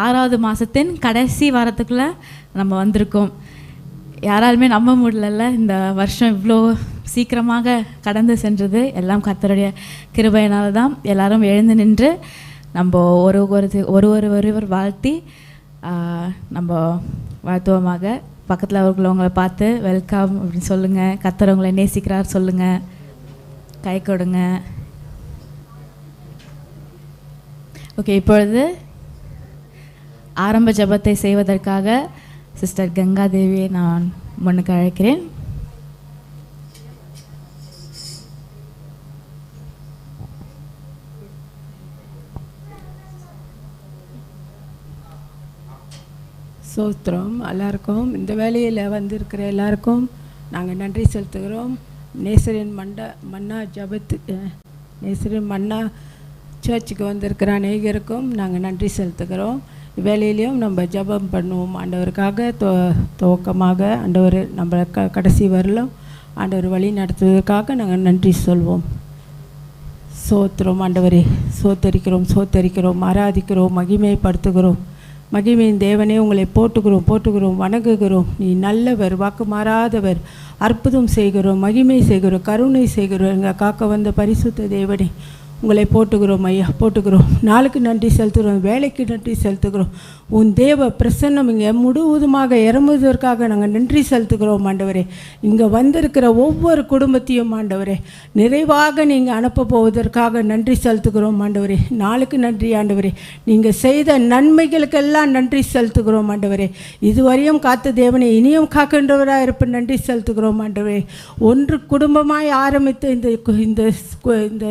ஆறாவது மாதத்தின் கடைசி வாரத்துக்குள்ளே நம்ம வந்திருக்கோம். யாராலுமே நம்ப முடியல இந்த வருஷம் இவ்வளோ சீக்கிரமாக கடந்து சென்றது. எல்லாம் கர்த்தருடைய கிருபையினால் தான் எல்லாரும் எழுந்து நின்று நம்ம ஒரு ஒரு ஒரு ஒரு ஒருவர் வாழ்த்தி நம்ம வாழ்த்துவமாக. பக்கத்தில் இருக்கிறவங்கள பார்த்து வெல்கம் அப்படின்னு சொல்லுங்கள் கர்த்தர் நேசிக்கிறார் சொல்லுங்கள் கை கொடுங்க. ஓகே இப்பொழுது ஆரம்ப ஜெபத்தை செய்வதற்காக சிஸ்டர் கங்கா தேவியை நான் முன்னுக்கு அழைக்கிறேன். சோத்திரம் எல்லாருக்கும் இந்த வேலையில் வந்திருக்கிற எல்லாருக்கும் நாங்கள் நன்றி செலுத்துகிறோம். நேசரின் மண்டா மன்னா ஜபத்து நேசரின் மன்னா சர்ச்சுக்கு வந்திருக்கிற அநேகருக்கும் நாங்கள் நன்றி செலுத்துகிறோம். வேலையிலையும் நம்ம ஜெபம் பண்ணுவோம். ஆண்டவருக்காக துவ துவக்கமாக ஆண்டவர் நம்ம க கடைசி வரலும் ஆண்டவர் வழி நடத்துவதற்காக நாங்கள் நன்றி சொல்வோம். சோத்திரம் ஆண்டவரே சோத்தரிக்கிறோம் சோத்தரிக்கிறோம் ஆராதிக்கிறோம் மகிமைப்படுத்துகிறோம். மகிமையின் தேவனே உங்களை போட்டுக்கிறோம் போட்டுக்கிறோம் வணங்குகிறோம். நீ நல்லவர் வாக்கு மாறாதவர். அற்புதம் செய்கிறோம் மகிமை செய்கிறோம் கருணை செய்கிறோம். எங்கள் காக்க வந்த பரிசுத்த தேவனே உங்களை போட்டுகிறோம் ஐயா போட்டுக்கிறோம். நாளுக்கு நன்றி செலுத்துகிறோம் வேலைக்கு நன்றி செலுத்துகிறோம். உன் தேவ பிரசன்னம் இங்கே முழுவதுமாக இறங்குவதற்காக நாங்கள் நன்றி செலுத்துகிறோம் ஆண்டவரே. இங்கே வந்திருக்கிற ஒவ்வொரு குடும்பத்தையும் ஆண்டவரே நிறைவாக நீங்கள் அனுப்ப போவதற்காக நன்றி செலுத்துகிறோம் ஆண்டவரே. நாளுக்கு நன்றி ஆண்டவரே. நீங்கள் செய்த நன்மைகளுக்கெல்லாம் நன்றி செலுத்துகிறோம் ஆண்டவரே. இதுவரையும் காத்த தேவனை இனியும் காக்கின்றவராக இருப்ப நன்றி செலுத்துகிறோம் ஆண்டவரே. ஒன்று குடும்பமாய் ஆரம்பித்த இந்த இந்த இந்த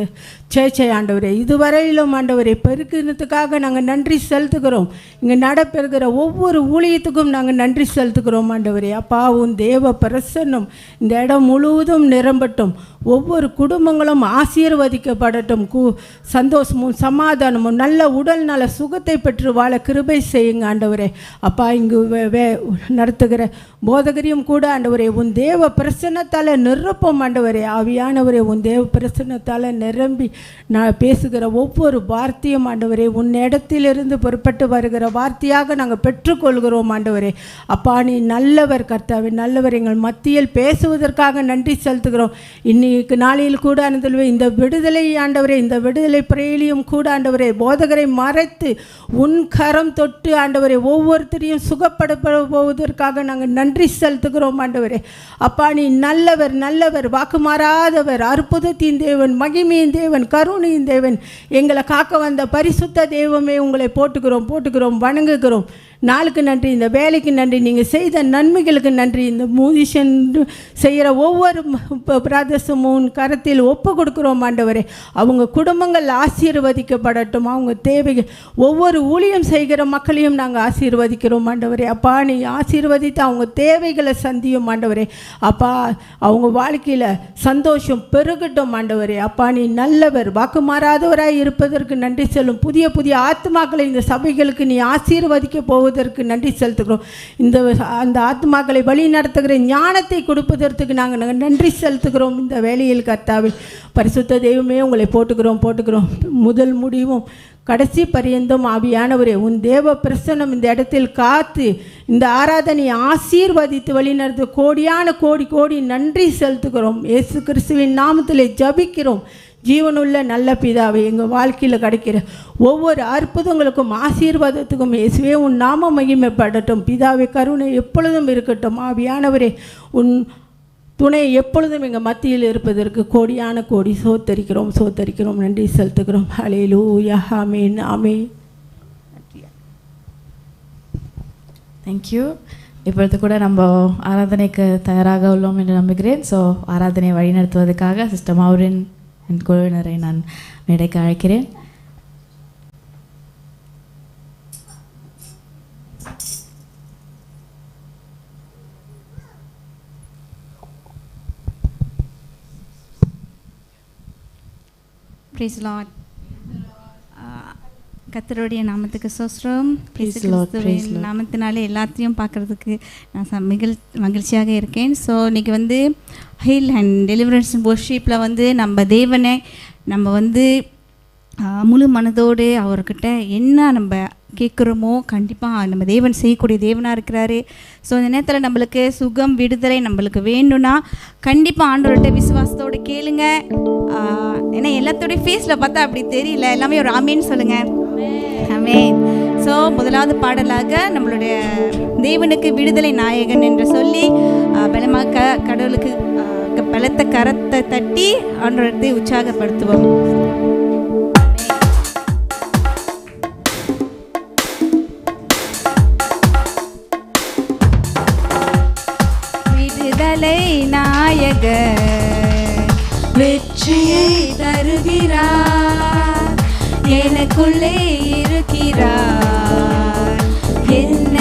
சேச்சை ஆண்டவரே இதுவரையிலும் ஆண்டவரே பெருக்கினத்துக்காக நாங்கள் நன்றி செலுத்துகிறோம். இங்கே நடைபெறுகிற ஒவ்வொரு ஊழியத்துக்கும் நாங்கள் நன்றி செலுத்துகிறோம் ஆண்டவரே. அப்பா உன் தேவ பிரசன்னம் இந்த இடம் முழுவதும் நிரம்பட்டும். ஒவ்வொரு குடும்பங்களும் ஆசீர்வதிக்கப்படட்டும். கு சந்தோஷமும் சமாதானமும் நல்ல உடல் நல சுகத்தை பெற்று வாழ கிருபை செய்யுங்க ஆண்டவரே. அப்பா இங்கு வே- வே- நடத்துகிற போதகரியும் கூட ஆண்டவரே உன் தேவ பிரசன்னத்தால் நிரப்பம் ஆண்டவரே. ஆவியானவரே உன் தேவ பிரசன்னத்தால் நிரம்பி நான் பேசுகிற ஒவ்வொரு வார்த்தையும் ஆண்டவரே உன் இடத்திலிருந்து புறப்பட்டு வருகிற வார்த்தையாக நாங்கள் பெற்றுக்கொள்கிறோம் ஆண்டவரே. அப்பா நீ நல்லவர் கர்த்தாவே நல்லவர் எங்கள் மத்தியில் பேசுவதற்காக நன்றி செலுத்துகிறோம். இன்னைக்கு நாளில் கூட ஆனந்தல்வே இந்த விடுதலை ஆண்டவரே இந்த விடுதலை பிரேலியும் கூட ஆண்டவரே போதகரை மறைத்து உன் கரம் தொட்டு ஆண்டவரே ஒவ்வொருத்தரையும் சுகப்படுத்த போவதற்காக நாங்கள் நன்றி செலுத்துகிறோம் ஆண்டவரே. அப்பா நீ நல்லவர் நல்லவர் வாக்கு மாறாதவர் அற்புதத்தின் தேவன் மகிமையின் தேவன் கருணையின் தேவன். எங்களை காக்க வந்த பரிசுத்த தெய்வமே உங்களை போட்டுக்கிறோம் போட்டுக்கிறோம் வணங்குகிறோம். நாளுக்கு நன்றி இந்த வேலைக்கு நன்றி நீங்கள் செய்த நன்மைகளுக்கு நன்றி. இந்த மூதிஷன் செய்கிற ஒவ்வொரு பிரதேசமும் உன் கரத்தில் ஒப்பு கொடுக்குறோம் ஆண்டவரே. அவங்க குடும்பங்கள் ஆசீர்வதிக்கப்படட்டும். அவங்க தேவைகள் ஒவ்வொரு ஊழியம் செய்கிற மக்களையும் நாங்கள் ஆசீர்வதிக்கிறோம் ஆண்டவரே. அப்பா நீ ஆசீர்வதித்து அவங்க தேவைகளை சந்தியும் ஆண்டவரே. அப்பா அவங்க வாழ்க்கையில் சந்தோஷம் பெருகட்டும் ஆண்டவரே. அப்பா நீ நல்லவர் வாக்கு மாறாதவராக இருப்பதற்கு நன்றி செல்லும். புதிய புதிய ஆத்மாக்களை இந்த சபைகளுக்கு நீ ஆசீர்வதிக்க கொடுப்பதற்கு நன்றி செலுத்துகிறோம். இந்த அந்த ஆத்மாக்களை வழி நடத்துகிற ஞானத்தை கொடுப்பதற்கு நாங்கள் நன்றி செலுத்துகிறோம். இந்த வேலையில் கர்த்தாவில் பரிசுத்த தெய்வமே உங்களை போட்டுக்கிறோம் போட்டுக்கிறோம். முதல் முடிவும் கடைசி பரியந்தம் ஆவியானவரே உன் தேவ பிரசன்னம் இந்த இடத்தில் காத்து இந்த ஆராதனையை ஆசீர்வதித்து வழிநடத்து கோடியான கோடி கோடி நன்றி செலுத்துகிறோம். இயேசு கிறிஸ்துவின் நாமத்திலே ஜபிக்கிறோம். ஜீவனுள்ள நல்ல பிதாவை எங்கள் வாழ்க்கையில் கிடைக்கிற ஒவ்வொரு அற்புதங்களுக்கும் ஆசீர்வாதத்துக்கும் இயேசுவே உன் நாம மகிமைப்படட்டும். பிதாவை கருணை எப்பொழுதும் இருக்கட்டும். ஆவியானவரே உன் துணை எப்பொழுதும் எங்கள் மத்தியில் இருப்பதற்கு கோடியான கோடி சோத்தரிக்கிறோம் சோத்தரிக்கிறோம். நன்றி செலுத்துகிறோம். ஹalleluya ஆமென் அமே தேங்க்யூ இப்பொழுது கூட நம்ம ஆராதனைக்கு தயாராக உள்ளோம் என்று நம்புகிறேன். ஸோ ஆராதனை வழிநடத்துவதற்காக சிஸ்டம் மாவுரின் என் குழுவினரை நான் மேடைக்கு அழைக்கிறேன் ப்ரைஸ் Lord. கத்தருடைய நாமத்துக்கு சோஸ்ரம். நாமத்தினாலே எல்லாத்தையும் பார்க்குறதுக்கு நான் மிகிழ் மகிழ்ச்சியாக இருக்கேன். ஸோ இன்றைக்கி வந்து ஹீல் அண்ட் டெலிவரன்ஸ் ஒர்ஷிப்பில் வந்து நம்ம தேவனை நம்ம வந்து முழு மனதோடு அவர்கிட்ட என்ன நம்ம கேட்குறோமோ கண்டிப்பாக நம்ம தேவன் செய்யக்கூடிய தேவனாக இருக்கிறாரு. ஸோ இந்த நேரத்தில் நம்மளுக்கு சுகம் விடுதலை நம்மளுக்கு வேணும்னா கண்டிப்பாக ஆண்டவர்கிட்ட விசுவாசத்தோடு கேளுங்க. ஏன்னா எல்லாத்தோடைய ஃபேஸில் பார்த்தா அப்படி தெரியல. எல்லாமே ஒரு ஆமின்னு சொல்லுங்கள் ஆமே ஸோ முதலாவது பாடலாக நம்மளுடைய தேவனுக்கு விடுதலை நாயகன் என்று சொல்லி பலமாக கடவுளுக்கு பலத்த கரத்தை தட்டி ஆண்டவரத்தை உற்சாகப்படுத்துவோம். விடுதலை நாயகர் வெற்றியை தருகிறார். எனக்குள்ளே இருக்கிறார். என்ன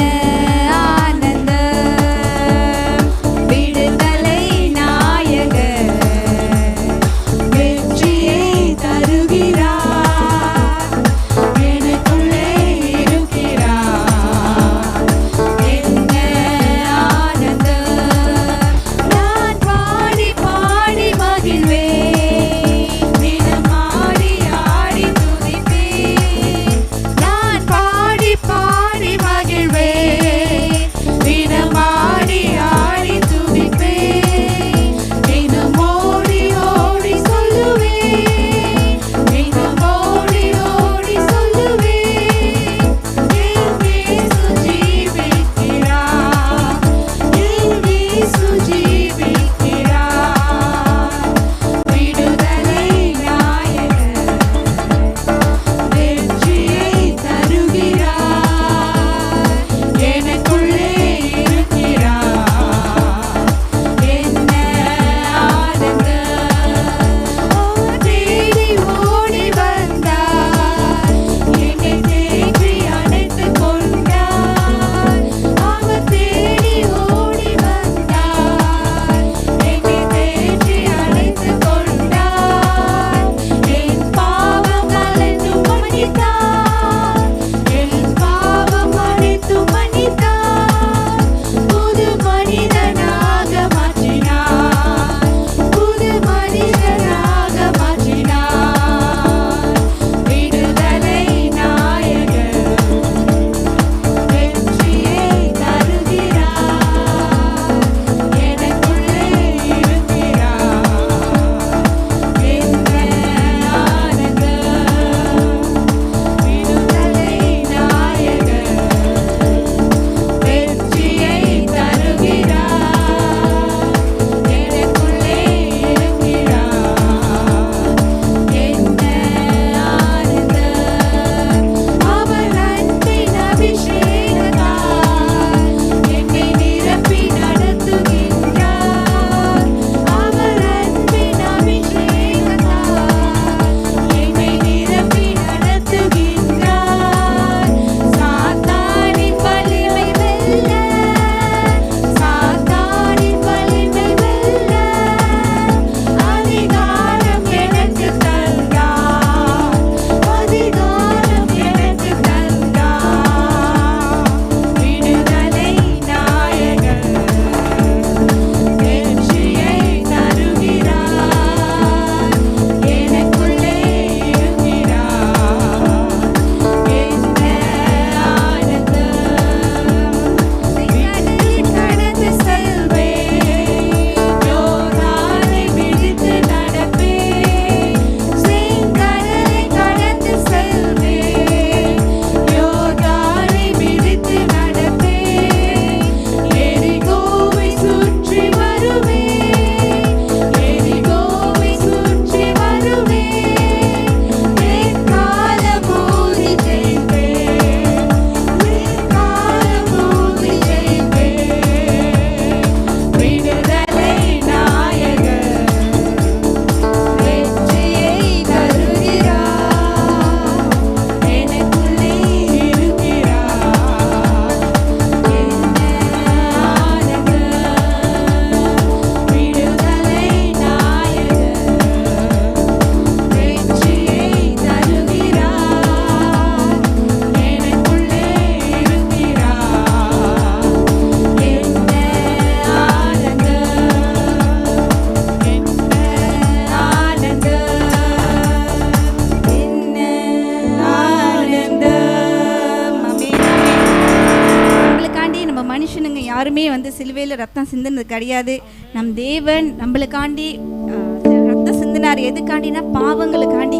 சிந்தினது கிடையாது. நம் தேவன் நம்மளுக்காண்டி ரத்த ரத்தம் சிந்தினார் எதுக்காண்டினா பாவங்களுக்காண்டி.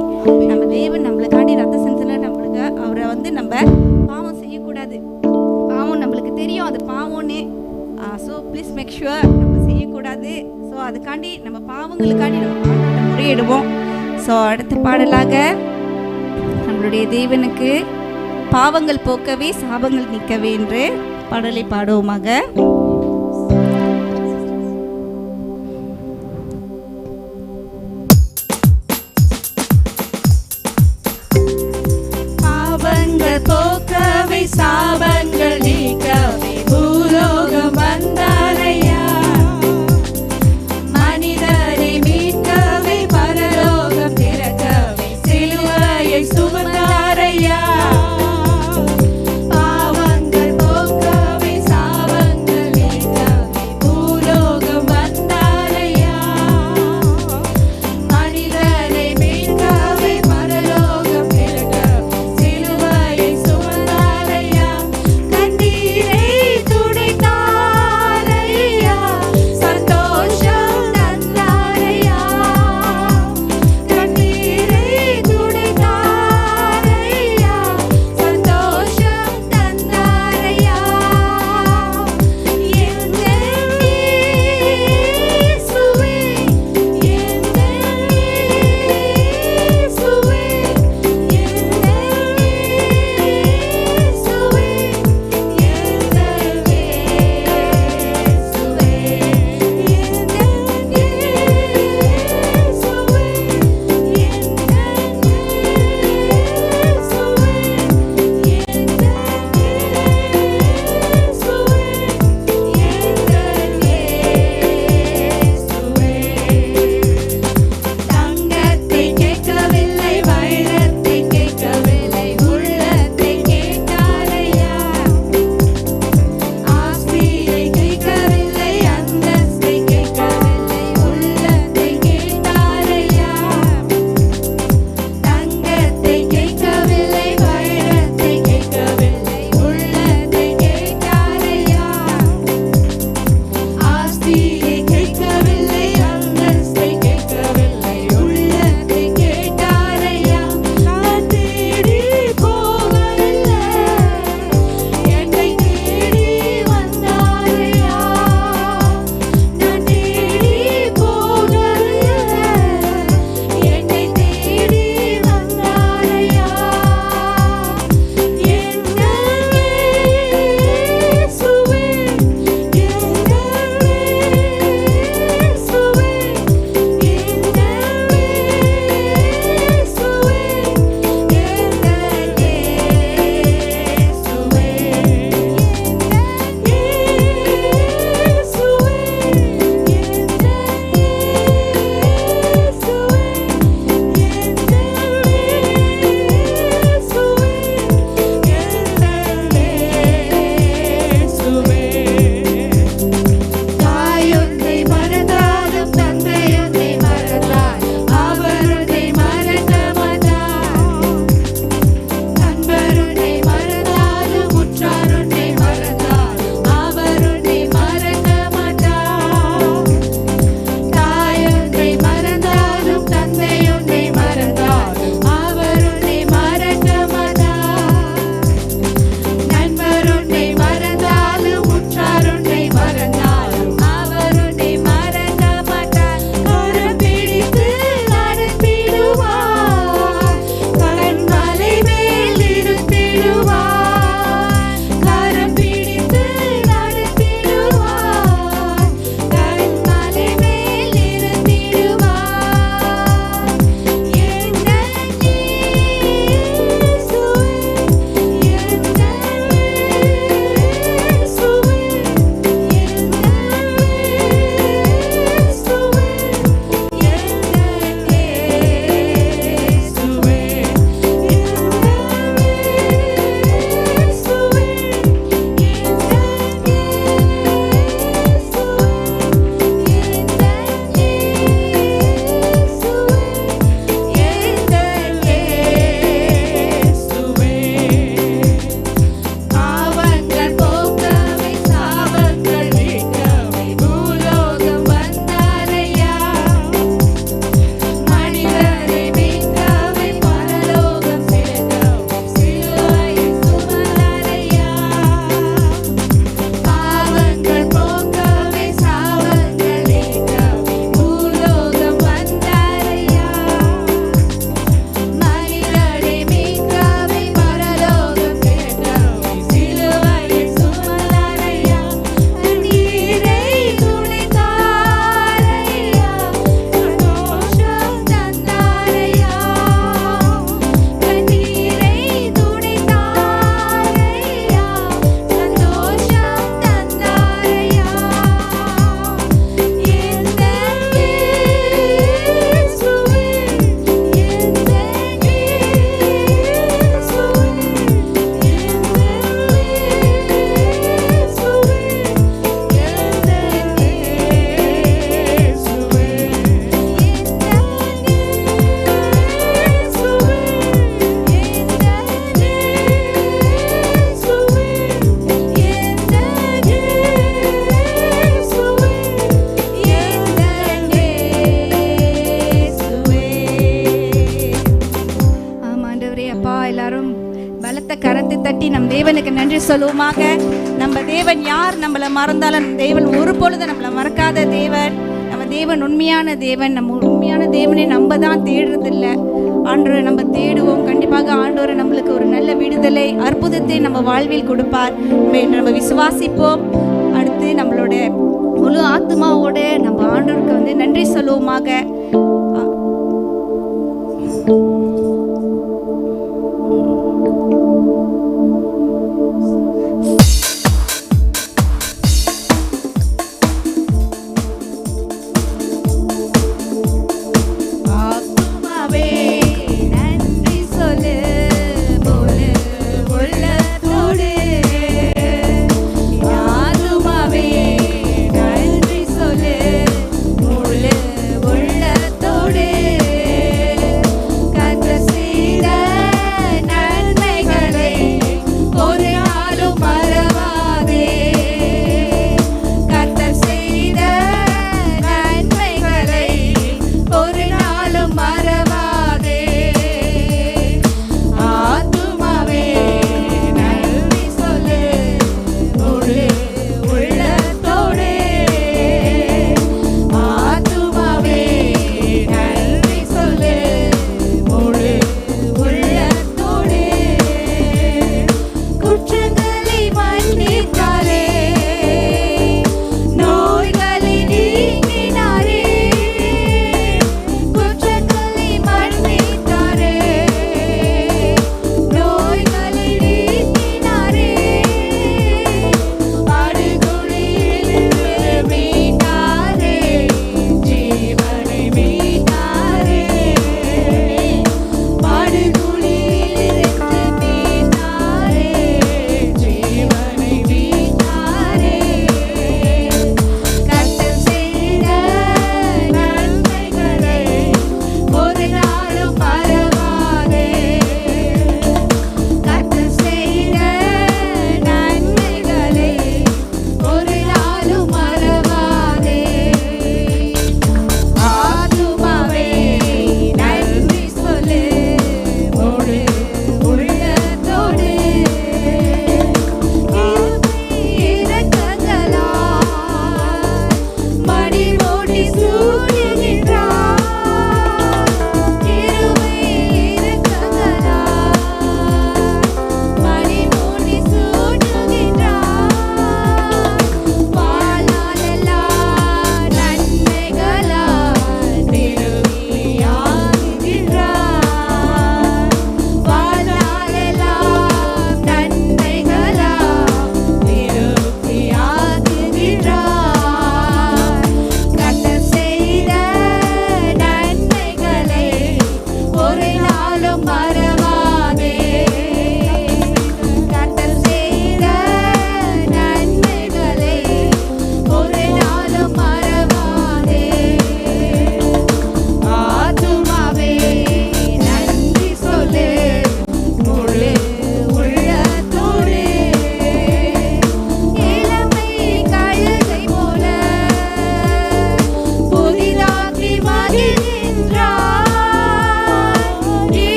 நம்ம தேவன் நம்மளுக்காண்டி ரத்தம் சிந்தினார் நம்மளுக்கு அவரை வந்து நம்ம பாவம் செய்யக்கூடாது. பாவம் நம்மளுக்கு தெரியும் அது பாவம்னு. ஸோ ப்ளீஸ் மேக் ஷுவர் நம்ம செய்யக்கூடாது. ஸோ அதுக்காண்டி நம்ம பாவங்களுக்காண்டி நம்ம ஆண்டவர்கிட்ட முறையிடுவோம். ஸோ அடுத்த பாடலாக நம்மளுடைய தேவனுக்கு பாவங்கள் போக்கவே சாபங்கள் நிற்கவே என்று பாடலை பாடுவோமாக. சொல்லுவோமாக. நம்ம தேவன் யார்? நம்மளை மறந்தாலும் தேவன் ஒரு பொழுது நம்மளை மறக்காத தேவன். நம்ம தேவன் உண்மையான தேவன். நம்ம உண்மையான தேவனை நம்ம தான் தேடுறதில்ல. ஆண்டோரை நம்ம தேடுவோம். கண்டிப்பாக ஆண்டோரை நம்மளுக்கு ஒரு நல்ல விடுதலை அற்புதத்தை நம்ம வாழ்வில் கொடுப்பார். நம்ம நம்ம விசுவாசிப்போம். அடுத்து நம்மளோட முழு ஆத்மாவோட நம்ம ஆண்டோருக்கு வந்து நன்றி சொல்லுவோமாக.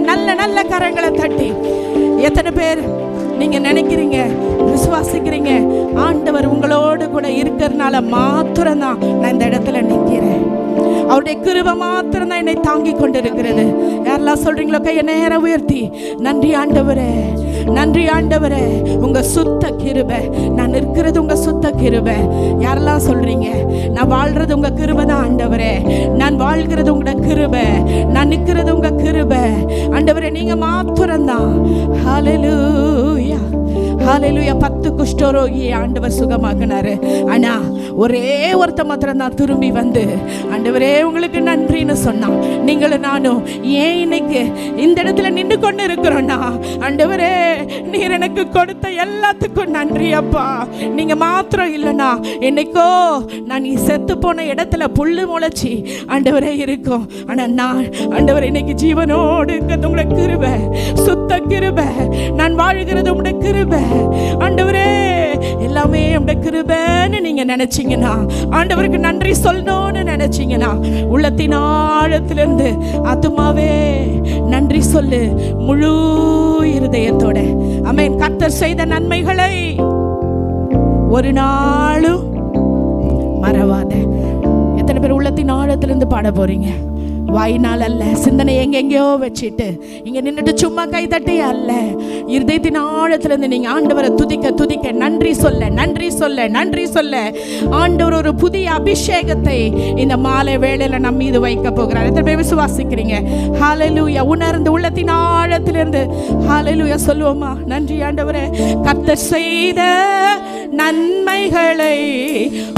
நல்ல நல்ல நல்ல கரங்களை தட்டி. எத்தனை பேர் நீங்க நினைக்கிறீங்க விசுவாசிக்கிறீங்க ஆண்டவர் உங்களோடு கூட இருக்கிறதுனால மாத்திரம்தான் நான் இந்த இடத்துல நிற்கிறேன். அவருடைய கிருப மாத்திரம் தான் என்னை தாங்கி கொண்டிருக்கிறது. யாரெல்லாம் சொல்றீங்களோ கையை நேரம் உயர்த்தி. நன்றி ஆண்டவரே நன்றி ஆண்டவரே உங்க சுத்த கிருபை. நான் இருக்கிறது உங்க சுத்த கிருப. யாரெல்லாம் சொல்றீங்க? நான் வாழ்றது உங்க கிருப தான் ஆண்டவரே. நான் வாழ்கிறது உங்களோட கிருப. நான் நிற்கிறது உங்க கிருப. ஆண்டவரே நீங்க மாத்திரம் தான் ஹalleluya ஹalleluya பத்து குஷ்டரோகியை ஆண்டவர் சுகமாக்குனாரு. ஆனா ஒரே ஒருத்த மாத்திரம் தான் திரும்பி வந்து ஆண்டவரே உங்களுக்கு நன்றின்னு சொன்னான். நீங்களும் நானும் ஏன் இன்னைக்கு இந்த இடத்துல நின்று கொண்டு இருக்கிறோம்னா ஆண்டவரே நீர் எனக்கு கொடுத்த எல்லாத்துக்கும் நன்றி அப்பா. நீங்க மாத்திரம் இல்லைனா என்னைக்கோ நான் நீ செத்து போன இடத்துல புல்லு முளைச்சி ஆண்டவரே இருக்கும். ஆனா நான் ஆண்டவர் இன்னைக்கு ஜீவனோடு இருக்கிறது. உங்களை கிருபை சுத்த கிருபை. நான் வாழ்கிறது உடைய கிருபை. ஆண்டவரே எல்லாமே உடைய கிருபைன்னு நீங்க நினைச்சீங்கன்னா ஆண்டவருக்கு நன்றி சொல்லணும்னு நினைச்சீங்கன்னா உள்ளத்தின் ஆழத்திலிருந்து ஆத்துமாவே நன்றி சொல்லு. முழு இருதயத்தோட. அமேன் கர்த்தர் செய்த நன்மைகளை ஒரு நாளும் மறவாத. எத்தனை பேர் உள்ளத்தின் ஆழத்திலிருந்து பாட போறீங்க? வாயினால் அல்ல சிந்தனை எங்கெங்கேயோ வச்சுட்டு இங்கே நின்றுட்டு சும்மா கை தட்டி அல்ல. இருதயத்தின் ஆழத்துலேருந்து நீங்கள் ஆண்டவரை துதிக்க துதிக்க நன்றி சொல்ல நன்றி சொல்ல நன்றி சொல்ல. ஆண்டவர் ஒரு புதிய அபிஷேகத்தை இந்த மாலை வேளையில் நம்ம மீது வைக்க போகிறார். எத்தனை பேர் விசுவாசிக்கிறீங்க? ஹாலலூயா உணர்ந்து உள்ளத்தின் ஆழத்திலிருந்து. ஹாலலூயா சொல்லுவோமா? நன்றி ஆண்டவரே. கத்த செய்த நன்மைகளை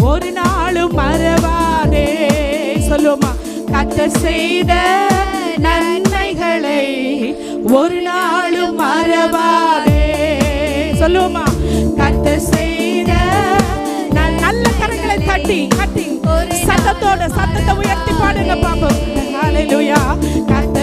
ஒரு நாளும் மறவாதே. சொல்லுவோமா? கர்த்தர் செய்த நன்மைகளை ஒரு நாளும் மறவாதே. சொல்லுவோமா? கர்த்தர் செய்த நல்- நல்ல கரங்களை தட்டி தட்டி. சத்தத்தோட சத்தத்தை உயர்த்தி பாடுங்க பாப்போம். ஹalleluya. கர்த்தர்